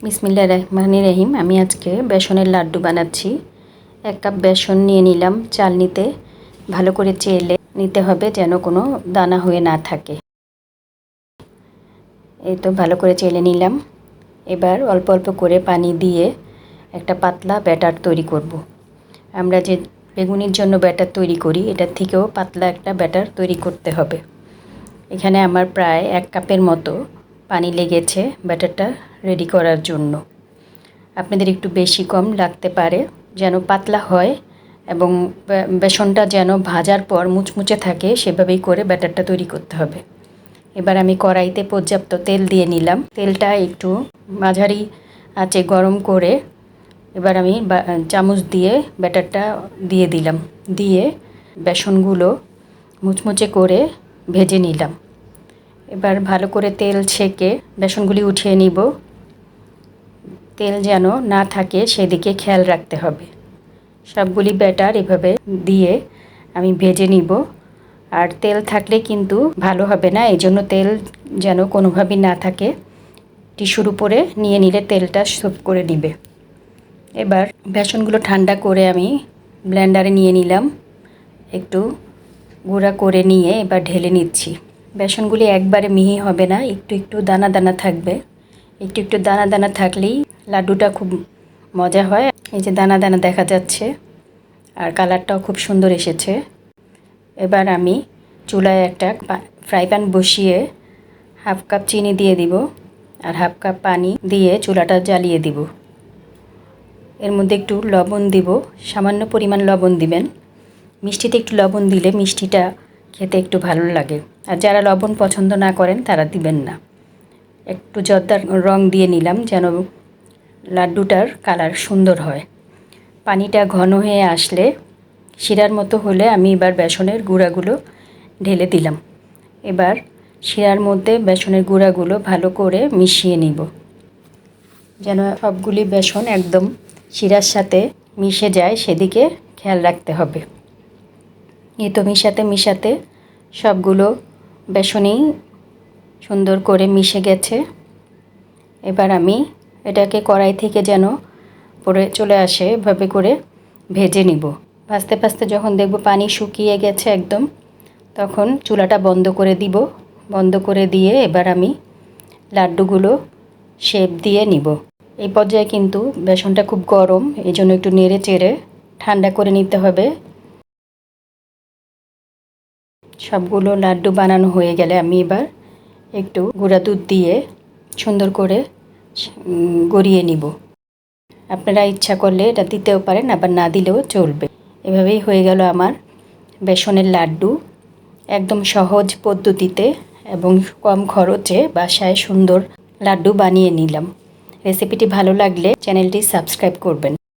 বিসমিল্লা রহমানি রহিম, আমি আজকে বেসনের লাড্ডু বানাচ্ছি। এক কাপ বেসন নিয়ে নিলাম, চাল নিতে। ভালো করে চেলে নিতে হবে যেন কোনো দানা হয়ে না থাকে। এই তো ভালো করে চেলে নিলাম। এবার অল্প অল্প করে পানি দিয়ে একটা পাতলা ব্যাটার তৈরি করব। আমরা যে বেগুনির জন্য ব্যাটার তৈরি করি, এটার থেকেও পাতলা একটা ব্যাটার তৈরি করতে হবে। এখানে আমার প্রায় এক কাপের মতো পানি লেগেছে ব্যাটারটা রেডি করার জন্য। আপনাদের একটু বেশি কম লাগতে পারে, যেন পাতলা হয় এবং বেসনটা যেন ভাজার পর মুচমুচে থাকে, সেভাবেই করে ব্যাটারটা তৈরি করতে হবে। এবার আমি কড়াইতে পর্যাপ্ত তেল দিয়ে নিলাম। তেলটা একটু মাঝারি আঁচে গরম করে এবার আমি চামচ দিয়ে ব্যাটারটা দিয়ে দিলাম। দিয়ে বেসনগুলো মুচমুচে করে ভেজে নিলাম। এবার ভালো করে তেল ছেঁকে বেসনগুলি উঠিয়ে নিব। তেল যেন না থাকে সেদিকে খেয়াল রাখতে হবে। সবগুলি ব্যাটার এভাবে দিয়ে আমি ভেজে নিব। আর তেল থাকলে কিন্তু ভালো হবে না এই জন্য তেল যেন কোনোভাবেই না থাকে। টিস্যুর উপরে নিয়ে নিলে তেলটা সুপ করে নিবে এবার বেসনগুলো ঠান্ডা করে আমি ব্লেন্ডারে নিয়ে নিলাম। একটু গুঁড়া করে নিয়ে এবার ঢেলে নিচ্ছি। বেসনগুলি একবারে মিহি হবে না, একটু একটু দানা দানা থাকবে। একটু একটু দানা দানা থাকলেই লাড্ডুটা খুব মজা হয়। এই যে দানা দানা দেখা যাচ্ছে, আর কালারটাও খুব সুন্দর এসেছে। এবার আমি চুলায় একটা ফ্রাই প্যান বসিয়ে হাফ কাপ চিনি দিয়ে দিব, আর হাফ কাপ পানি দিয়ে চুলাটা জ্বালিয়ে দিব। এর মধ্যে একটু লবণ দিব, সামান্য পরিমাণ লবণ দিবেন। মিষ্টিতে একটু লবণ দিলে মিষ্টিটা খেতে একটু ভালো লাগে। আর যারা লবণ পছন্দ না করেন, তারা দিবেন না। একটু জর্দার রং দিয়ে নিলাম যেন লাড্ডুটার কালার সুন্দর হয়। পানিটা ঘন হয়ে আসলে শিরার মতো হলে আমি এবার বেসনের গুঁড়াগুলো ঢেলে দিলাম। এবার শিরার মধ্যে বেসনের গুঁড়াগুলো ভালো করে মিশিয়ে নিব। যেন সবগুলি বেসন একদম শিরার সাথে মিশে যায়, সেদিকে খেয়াল রাখতে হবে। এই তো মিশাতে মিশাতে সবগুলো বেসনই সুন্দর করে মিশে গেছে। এবার আমি এটাকে কড়াই থেকে যেন পরে চলে আসে, এভাবে করে ভেজে নিব। ভাজতে ভাজতে যখন দেখব পানি শুকিয়ে গেছে একদম, তখন চুলাটা বন্ধ করে দিব। বন্ধ করে দিয়ে এবার আমি লাড্ডুগুলো শেপ দিয়ে নিব। এই পর্যায়ে কিন্তু বেসনটা খুব গরম, এই জন্য একটু নেড়ে চেড়ে ঠান্ডা করে নিতে হবে। সবগুলো লাড্ডু বানানো হয়ে গেলে আমি এবার একটু গুঁড়া দুধ দিয়ে সুন্দর করে গড়িয়ে নিব। আপনারা ইচ্ছা করলে এটা দিতেও পারেন, আবার না দিলেও চলবে। এভাবেই হয়ে গেল আমার বেসনের লাড্ডু। একদম সহজ পদ্ধতিতে এবং কম খরচে বাসায় সুন্দর লাড্ডু বানিয়ে নিলাম। রেসিপিটি ভালো লাগলে চ্যানেলটি সাবস্ক্রাইব করবেন।